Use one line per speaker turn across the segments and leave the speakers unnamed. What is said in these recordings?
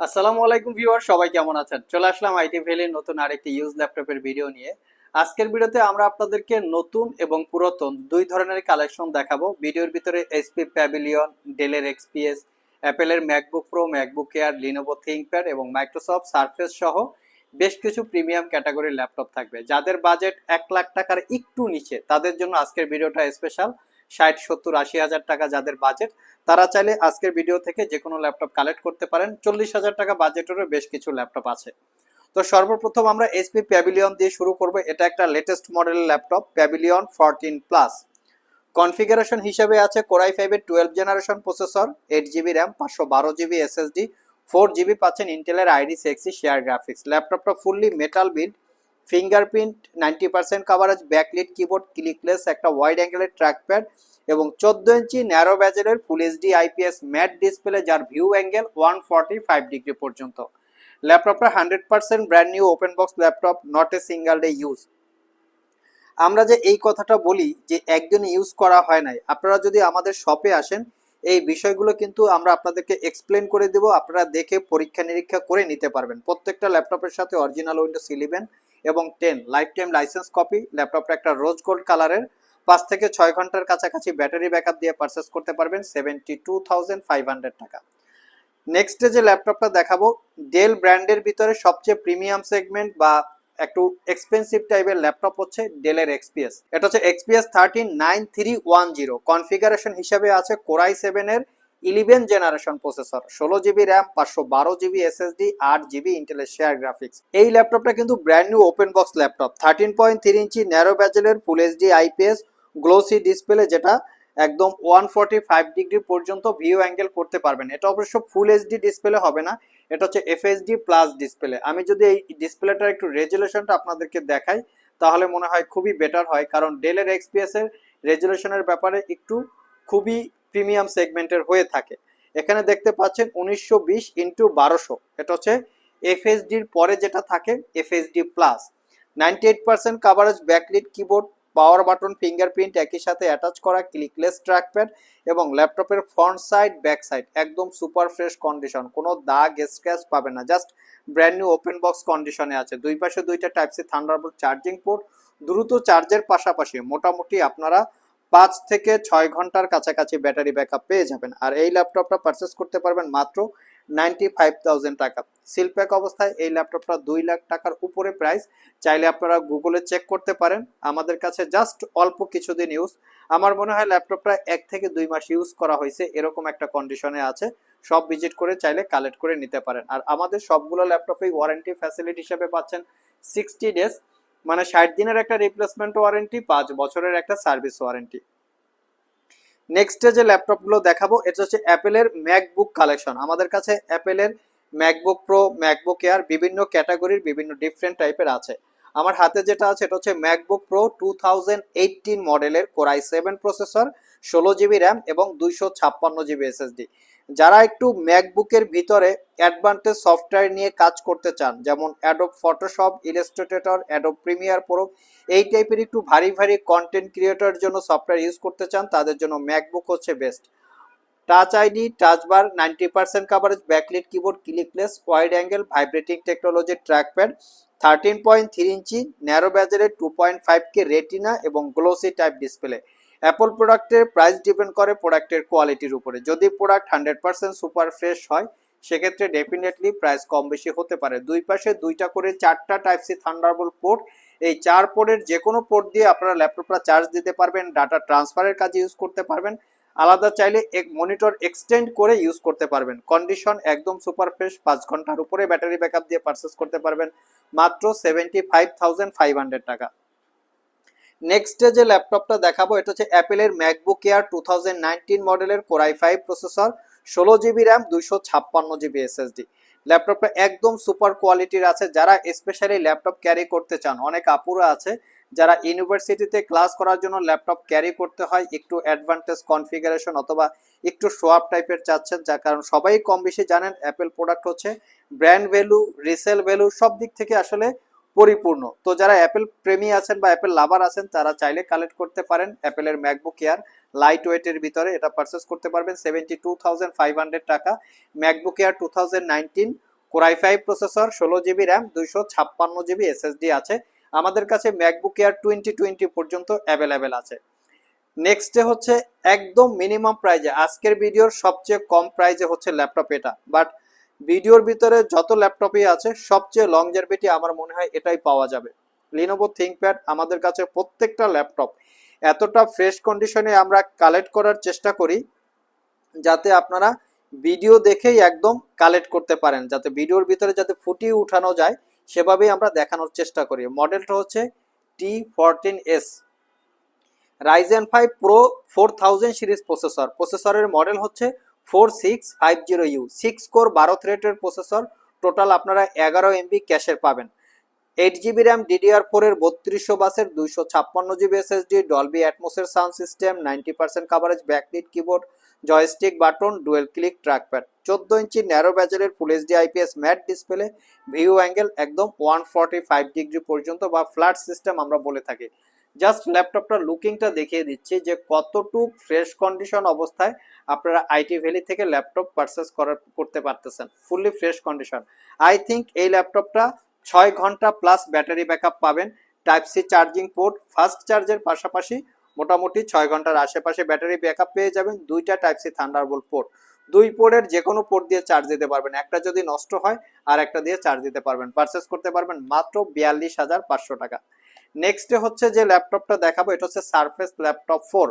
আসসালামু আলাইকুম ভিউয়ার সবাই কেমন আছেন? চলে আসলাম আইটি ভ্যালির নতুন আরেকটি ইউজ ল্যাপটপের ভিডিও নিয়ে। আজকের ভিডিওতে আমরা আপনাদেরকে নতুন এবং পুরাতন দুই ধরনের কালেকশন দেখাবো। ভিডিওর ভিতরে এসপি প্যাভিলিয়ন ডেলের এক্সপিএস অ্যাপেলের MacBook pro MacBook air Lenovo ThinkPad এবং মাইক্রোসফট সারফেস সহ বেশ কিছু প্রিমিয়াম ক্যাটাগরির ল্যাপটপ থাকবে। যাদের বাজেট এক লাখ টাকার একটু নিচে, তাদের জন্য আজকের ভিডিওটা স্পেশাল ষাট, সত্তর, আশি হাজার টাকা যাদের বাজেট তারা চাইলে আজকের ভিডিও থেকে যে কোনো ল্যাপটপ কালেক্ট করতে পারেন। চল্লিশ হাজার টাকা বাজেটেরও বেশ কিছু ল্যাপটপ আছে। তো সর্বপ্রথম আমরা এসপি প্যাভিলিয়ন দিয়ে শুরু করব। এটা একটা লেটেস্ট মডেলের laptop pavilion fourteen plus configuration হিসেবে আছে কোরাই ফাইভের twelve generation processor eight GB RAM পাঁচশো বারো জিবি এসএসডি ফোর জিবি পাচ্ছেন ইন্টেলের আইডি সেক্সি শেয়ার গ্রাফিক্স ল্যাপটপটা fully metal build fingerprint ninety percent coverage backlit keyboard clickless একটা ওয়াইড অ্যাঙ্গেলের ট্র্যাকপ্যাড এবং চোদ্দ ইঞ্চি narrow ব্যাজেলের full HD IPS matte display যার view angle one forty five degree পর্যন্ত ল্যাপটপটা hundred percent brand new open box laptop not a single day use আমরা যে এই কথাটা বলি যে একদিন ইউজ করা হয় নাই, আপনারা যদি আমাদের শপে আসেন, এই বিষয়গুলো কিন্তু আমরা আপনাদেরকে এক্সপ্লেন করে দেব, আপনারা দেখে পরীক্ষা নিরীক্ষা করে নিতে পারবেন। প্রত্যেকটা ল্যাপটপের সাথে অরিজিনাল উইন্ডোজ ইলেভেন এবং ten life time license copy ল্যাপটপটা একটা রোজ গোল্ড কালারের পাঁচ থেকে ছয় ঘণ্টার কাছাকাছি ব্যাটারি ব্যাকআপ দিয়ে পারচেস করতে পারবেন seventy two thousand five hundred টাকা নেক্সট যে ল্যাপটপটা দেখাবো ডেল ব্র্যান্ডের ভিতরে সবচেয়ে প্রিমিয়াম সেগমেন্ট বা একটু এক্সপেন্সিভ টাইপের ল্যাপটপ হচ্ছে ডেলের এক্সপিএস এটা হচ্ছে XPS thirteen nine three one zero configuration হিসাবে আছে কোরাই সেভেনের ইলেভেন জেনারেশন প্রসেসর, ষোলো জিবি র্যাম, পাঁচশো বারো জিবি এসএসডি, আট জিবি ইন্টেলের শেয়ার গ্রাফিক্স। এই ল্যাপটপটা কিন্তু brand new open box laptop thirteen point three ইঞ্চি narrow ব্যাজেলের full HD IPS glossy display যেটা একদম ওয়ান ফর্টি ফাইভ ডিগ্রি পর্যন্ত ভিউ অ্যাঙ্গেল করতে পারবেন। এটা অবশ্য ফুল এইচডি ডিসপ্লে হবে না, এটা হচ্ছে এফএসডি প্লাস ডিসপ্লে আমি যদি এই ডিসপ্লেটার একটু রেজুলেশনটা আপনাদেরকে দেখাই, তাহলে মনে হয় খুবই বেটার হয়, কারণ ডেলের এক্সপিএস এর রেজুলেশনের ব্যাপারে একটু খুবই প্রিমিয়াম সেগমেন্টের হয়ে থাকে। এখানে দেখতে পাচ্ছেন উনিশশো বিশ ইন্টু বারোশো। এটা হচ্ছে এফএসডির পরে যেটা থাকে FSD plus ninety eight percent coverage backlit keyboard power button fingerprint একই সাথে অ্যাটাচ করা ক্লিকলেস ট্র্যাকপ্যাড এবং ল্যাপটপের ফ্রন্ট সাইড ব্যাক সাইড একদম সুপার ফ্রেশ কন্ডিশন কোনো দাগ স্ক্র্যাচ পাবে না। Just brand new open box কন্ডিশনে আছে। দুই পাশে দুইটা type C thunderbolt charging port দ্রুত চার্জের পাশাপাশি মোটামুটি আপনারা পাঁচ থেকে ছয় ঘণ্টার কাছাকাছি ব্যাটারি ব্যাকআপ পেয়ে যাবেন। আর এই ল্যাপটপটা পারচেস করতে পারবেন মাত্র নাইনটি ফাইভ থাউজেন্ড টাকা। সিলপ্যাক অবস্থায় এই ল্যাপটপটা দুই লাখ টাকার উপরে প্রাইস চাইলে আপনারা গুগলে চেক করতে পারেন। আমাদের কাছে জাস্ট অল্প কিছুদিন ইউজ আমার মনে হয় ল্যাপটপটা এক থেকে দুই মাস ইউজ করা হয়েছে। এরকম একটা কন্ডিশনে আছে। সব ভিজিট করে চাইলে কালেক্ট করে নিতে পারেন। আর আমাদের সবগুলো ল্যাপটপেই ওয়ারেন্টি ফ্যাসিলিটি হিসেবে পাচ্ছেন সিক্সটি ডেজ মানে ষাট দিনের একটা রিপ্লেসমেন্ট ওয়ারেন্টি পাঁচ বছরের একটা সার্ভিস ওয়ারেন্টি নেক্সটে যে ল্যাপটপগুলো দেখাবো, এটা হচ্ছে অ্যাপেলের ম্যাকবুক কালেকশন আমাদের কাছে অ্যাপেলের ম্যাকবুক প্রো ম্যাকবুক এয়ার বিভিন্ন ক্যাটাগরির বিভিন্ন ডিফারেন্ট টাইপের আছে। আমার হাতে যেটা আছে, এটা হচ্ছে ম্যাকবুক প্রো টু মডেলের কোরাই সেভেন প্রসেসর ষোলো জিবি র্যাম এবং দুইশো ছাপ্পান্ন জিবি এসএসডি যারা একটু ম্যাকবুকের ভিতরে অ্যাডভান্টেজ সফটওয়্যার নিয়ে কাজ করতে চান, যেমন Adobe Photoshop Illustrator Adobe Premiere Pro এই টাইপের একটু ভারী ভারী কন্টেন্ট ক্রিয়েটর জন্য সফটওয়্যার ইউজ করতে চান, তাদের জন্য ম্যাকবুক হচ্ছে best touch ID touch bar ninety percent coverage backlit keyboard clickless wide angle vibrating technology trackpad thirteen point three ইঞ্চি narrow ব্যাজারের two point five K retina এবং গ্লোসি টাইপ ডিসপ্লে অ্যাপল প্রোডাক্টের price depend করে প্রোডাক্টের কোয়ালিটির উপরে। যদি product hundred percent super fresh হয়, সেক্ষেত্রে definitely price কম বেশি হতে পারে। দুই পাশে দুইটা করে চারটা টাইপ সি থান্ডারবোল্ট পোর্ট এই চার পোর্টের যে কোনো পোর্ট দিয়ে আপনারা ল্যাপটপটা চার্জ দিতে পারবেন ডাটা ট্রান্সফারের কাজে ইউজ করতে পারবেন। আলাদা চাইলে এক মনিটর এক্সটেন্ড করে ইউজ করতে পারবেন। কন্ডিশন একদম সুপার ফ্রেশ পাঁচ ঘণ্টার উপরে ব্যাটারি ব্যাকআপ দিয়ে পারচেস করতে পারবেন। মাত্র seventy five thousand five hundred টাকা নেক্সট যে ল্যাপটপটা দেখাবো, এটা হচ্ছে অ্যাপেলের MacBook air two thousand nineteen মডেলের কোরাই ফাইভ প্রসেসর ষোলো জিবি র্যাম দুইশো ছাপ্পান্ন জিবি এসএসডি ল্যাপটপটা একদম সুপার কোয়ালিটির আছে। যারা স্পেশালি ল্যাপটপ ক্যারি করতে চান, অনেক আপুরা আছে যারা ইউনিভার্সিটিতে ক্লাস করার জন্য ল্যাপটপ ক্যারি করতে হয়, একটু অ্যাডভান্টেজ কনফিগারেশন অথবা একটু শোয়াপ টাইপের চাচ্ছেন, যার কারণ সবাই কম বেশি জানেন অ্যাপেল প্রোডাক্ট হচ্ছে ব্র্যান্ড ভ্যালু রিসেল ভ্যালু সব দিক থেকে আসলে পরিপূর্ণ। তো যারা অ্যাপেল প্রেমী আছেন বা অ্যাপেল লাভার আছেন, তারা চাইলে কালেক্ট করতে পারেন অ্যাপেলের ম্যাকবুক এয়ার লাইট ওয়েটের ভিতরে, এটা পারচেস করতে পারবেন seventy two thousand five hundred টাকা MacBook air two thousand nineteen core i five processor ষোলো জিবি র্যাম দুইশো ছাপ্পান্ন জিবি এসএসডি আছে। আমাদের কাছে ম্যাকবুক এয়ার টোয়েন্টি টোয়েন্টি পর্যন্ত অ্যাভেলেবেল আছে। নেক্সটে হচ্ছে একদম মিনিমাম প্রাইজে আজকের ভিডিওর সবচেয়ে কম প্রাইজে হচ্ছে ল্যাপটপ এটা। বাট ভিডিওর ভিতরে যত ল্যাপটপই আছে, সবচেয়ে লংজারভিটি আমার মনে হয় এটাই পাওয়া যাবে। লিনোভো থিঙ্কপ্যাড আমাদের কাছে প্রত্যেকটা ল্যাপটপ এতটা ফ্রেশ কন্ডিশনে আমরা কালেক্ট করার চেষ্টা করি, যাতে আপনারা ভিডিও দেখেই একদম কালেক্ট করতে পারেন। যাতে ভিডিওর ভিতরে যাতে ফুটিয়ে উঠানো যায় সেভাবেই আমরা দেখানোর চেষ্টা করি। মডেলটা হচ্ছে T fourteen S Ryzen five pro four thousand series processor প্রসেসরের মডেল হচ্ছে four six five zero U six core বারো থ্রেটের প্রসেসর টোটাল আপনারা এগারো এমবি ক্যাশের পাবেন। এইট জিবি র্যাম ডিডিআর ফোরের বত্রিশশো বাসের দুইশো ছাপ্পান্ন GB SSD Dolby অ্যাটমোসের sound system ninety percent coverage backlit keyboard joystick button dual click trackpad চোদ্দ ইঞ্চি narrow ব্যাজেলের full HD IPS matte display view angle একদম ওয়ান ফর্টি ফাইভ ডিগ্রি পর্যন্ত বা flat system আমরা বলে থাকি। জাস্ট ল্যাপটপটার লুকিংটা দেখিয়ে দিচ্ছি যে কতটুক ফ্রেশ কন্ডিশন অবস্থায় আপনারা আইটি ভ্যালি থেকে ল্যাপটপ পারচেস করার, করতে পারতেছেন। Fully fresh condition I think এই ল্যাপটপটা ছয় ঘণ্টা প্লাস ব্যাটারি ব্যাকআপ পাবেন। Type C charging port fast চার্জের পাশাপাশি মোটামুটি ছয় ঘণ্টার আশেপাশে ব্যাটারি ব্যাকআপ পেয়ে যাবেন। দুইটা টাইপ সি থান্ডারবোল্ট পোর্ট দুই পোর্টের যে কোনো পোর্ট দিয়ে চার্জ দিতে পারবেন। একটা যদি নষ্ট হয়, আর একটা দিয়ে চার্জ দিতে পারবেন। পারচেস করতে পারবেন মাত্র বিয়াল্লিশ হাজার পাঁচশো টাকা। নেক্সটে হচ্ছে যে ল্যাপটপটা দেখাবো, এটা হচ্ছে সারফেস ল্যাপটপ ফোর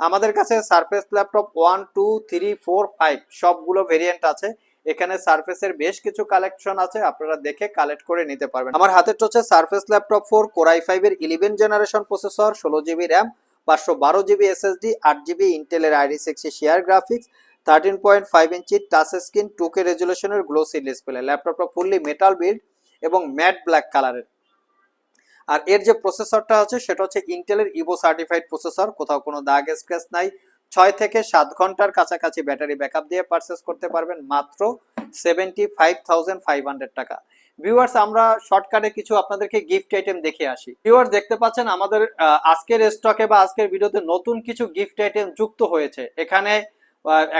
আমাদের কাছে Surface laptop one two three four five সবগুলো ভেরিয়েন্ট আছে। এখানে সারফেসের বেশ কিছু কালেকশন আছে, আপনারা দেখে কালেক্ট করে নিতে পারবেন। আমার হাতে হচ্ছে Surface laptop four core i five এর ইলেভেন জেনারেশন প্রসেসর ষোলো জিবি র্যাম পাঁচশো বারো জিবি এসএসডি, আট জিবি ইন্টেলের ID sixty share graphics thirteen point five ইঞ্চি টাচ স্ক্রিন টু কে রেজুলেশনের গ্লোসি ডিসপ্লে ল্যাপটপটা ফুললি মেটাল বিল্ড এবং ম্যাট ব্ল্যাক কালারের আর এর যে প্রসেসরটা আছে, সেটা হচ্ছে ইন্টেলের ইভো সার্টিফাইড প্রসেসর কোথাও কোনো দাগ স্ক্র্যাচ নাই। ছয় থেকে সাত ঘণ্টার কাছাকাছি ব্যাটারি ব্যাকআপ দিয়ে পারচেস করতে পারবেন মাত্র seventy five thousand five hundred টাকা। ভিউয়ার্স আমরা শর্টকাটে কিছু আপনাদেরকে গিফট আইটেম দেখে আসি। ভিউয়ার্স দেখতে পাচ্ছেন আমাদের আজকের স্টকে বা আজকের ভিডিওতে নতুন কিছু গিফট আইটেম যুক্ত হয়েছে। এখানে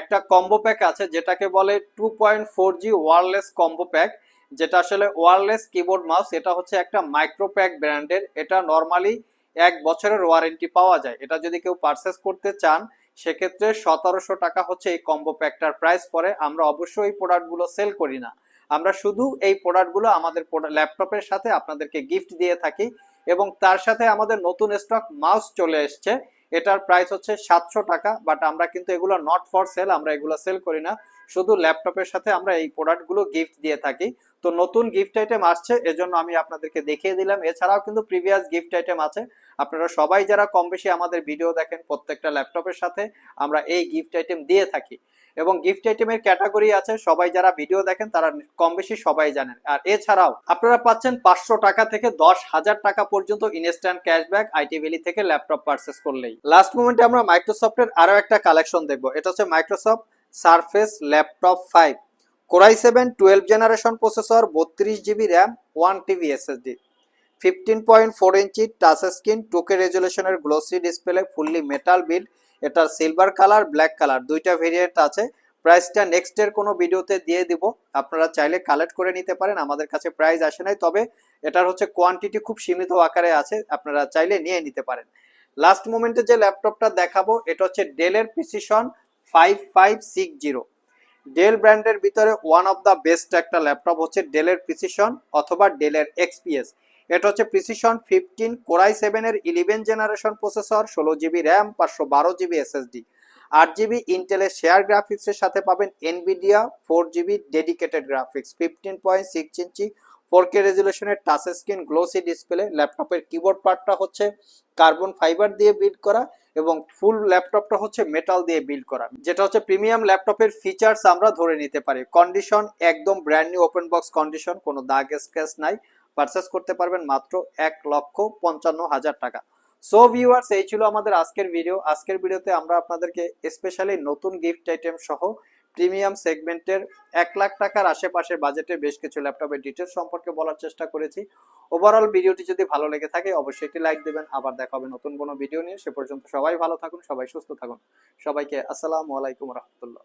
একটা কম্বো প্যাক আছে, যেটাকে বলে two point four G wireless combo pack যেটা আসলে ওয়ারলেস কিবোর্ড মাউস এটা হচ্ছে একটা মাইক্রোপ্যাক ব্র্যান্ডের এটা নর্মালি এক বছরের ওয়ারেন্টি পাওয়া যায়। এটা যদি কেউ পারচেস করতে চান, সেক্ষেত্রে সতেরোশো টাকা হচ্ছে এই কম্বো প্যাকটার প্রাইস পরে। আমরা অবশ্যই এই প্রোডাক্টগুলো সেল করি না। আমরা শুধু এই প্রোডাক্টগুলো আমাদের ল্যাপটপের সাথে আপনাদেরকে গিফট দিয়ে থাকি এবং তার সাথে আমাদের নতুন স্টক মাউস চলে এসছে। এটার প্রাইস হচ্ছে সাতশো টাকা বাট আমরা কিন্তু এগুলো নট ফর সেল আমরা এগুলো সেল করি না। শুধু ল্যাপটপের সাথে আমরা এই প্রোডাক্টগুলো গিফট দিয়ে থাকি। তো নতুন গিফট আইটেম আসছে, এজন্য আমি আপনাদেরকে দেখিয়ে দিলাম। এছাড়াও কিন্তু প্রিভিয়াস গিফট আইটেম আছে। আপনারা সবাই যারা কম বেশি আমাদের ভিডিও দেখেন প্রত্যেকটা ল্যাপটপের সাথে, আমরা এই গিফট আইটেম দিয়ে থাকি। এবং গিফট আইটেমের ক্যাটাগরি আছে, সবাই যারা ভিডিও দেখেন তারা কম বেশি সবাই জানেন। আর এছাড়াও, আপনারা পাচ্ছেন পাঁচশো টাকা থেকে দশ হাজার টাকা পর্যন্ত ইনস্ট্যান্ট ক্যাশব্যাক আইটি ভ্যালি থেকে ল্যাপটপ পারচেস করলেই। লাস্ট মোমেন্টে আমরা মাইক্রোসফটের আরও একটা কালেকশন দেখব। এটা হচ্ছে Microsoft Surface laptop five. Core i seven twelve generation processor, বত্রিশ GB RAM, one TB SSD. Fifteen point four inch touch screen, two K রেজুলেশনের glossy display, fully metal build, এটার সিলভার কালার, ব্ল্যাক কালার। দুইটা variant আছে। প্রাইসটা next এর কোনো ভিডিওতে দিয়ে দিব। আপনারা চাইলে কালেক্ট করে নিতে পারেন। আমাদের কাছে প্রাইস আসে নাই, তবে এটার হচ্ছে কোয়ান্টিটি খুব সীমিত আকারে আছে। আপনারা চাইলে নিয়ে নিতে পারেন। লাস্ট মোমেন্টে যে ল্যাপটপটা দেখাবো, এটা হচ্ছে ডেলের precision five five six zero Dell ব্র্যান্ডের ভিতরে ওয়ান অফ দ্য বেস্ট একটা ল্যাপটপ হচ্ছে ডেলের প্রিসিশন অথবা ডেলের এক্সপিএস এটা হচ্ছে প্রিসিশন ফিফটিন কোরাই সেভেনের ইলেভেন জেনারেশন প্রসেসর ষোলো জিবি র্যাম পাঁচশো বারো জিবি এসএসডি আট জিবি ইন্টেলের শেয়ার গ্রাফিক্সের সাথে পাবেন Nvidia four GB dedicated graphics fifteen point six inch four K রেজুলেশনের touch screen, glossy display, ল্যাপটপের কিবোর্ড পার্টটা হচ্ছে কার্বন ফাইবার দিয়ে বিল্ড করা এবং ফুল ল্যাপটপটা হচ্ছে মেটাল দিয়ে বিল্ড করা। যেটা হচ্ছে প্রিমিয়াম ল্যাপটপের ফিচার্স আমরা ধরে নিতে পারি। কন্ডিশন একদম brand new open box condition, কোনো দাগ স্ক্র্যাচ নাই। পারচেস করতে পারবেন মাত্র এক লক্ষ পঞ্চান্ন হাজার টাকা। সো ভিউয়ার্স, এই ছিল আমাদের আজকের ভিডিও। আজকের ভিডিওতে আমরা আপনাদেরকে স্পেশালি নতুন গিফট আইটেম সহ প্রিমিয়াম সেগমেন্টের এক লাখ টাকার আশেপাশের বাজেটে বেশ কিছু ল্যাপটপের ডিটেলস সম্পর্কে বলার চেষ্টা করেছি। ওভারঅল ভিডিওটি যদি ভালো লেগে থাকে, অবশ্যই একটি লাইক দেবেন। আবার দেখা হবে নতুন কোনো ভিডিও নিয়ে। সে পর্যন্ত সবাই ভালো থাকুন, সবাই সুস্থ থাকুন। সবাইকে আসসালামু আলাইকুম রহমতুল্লাহ।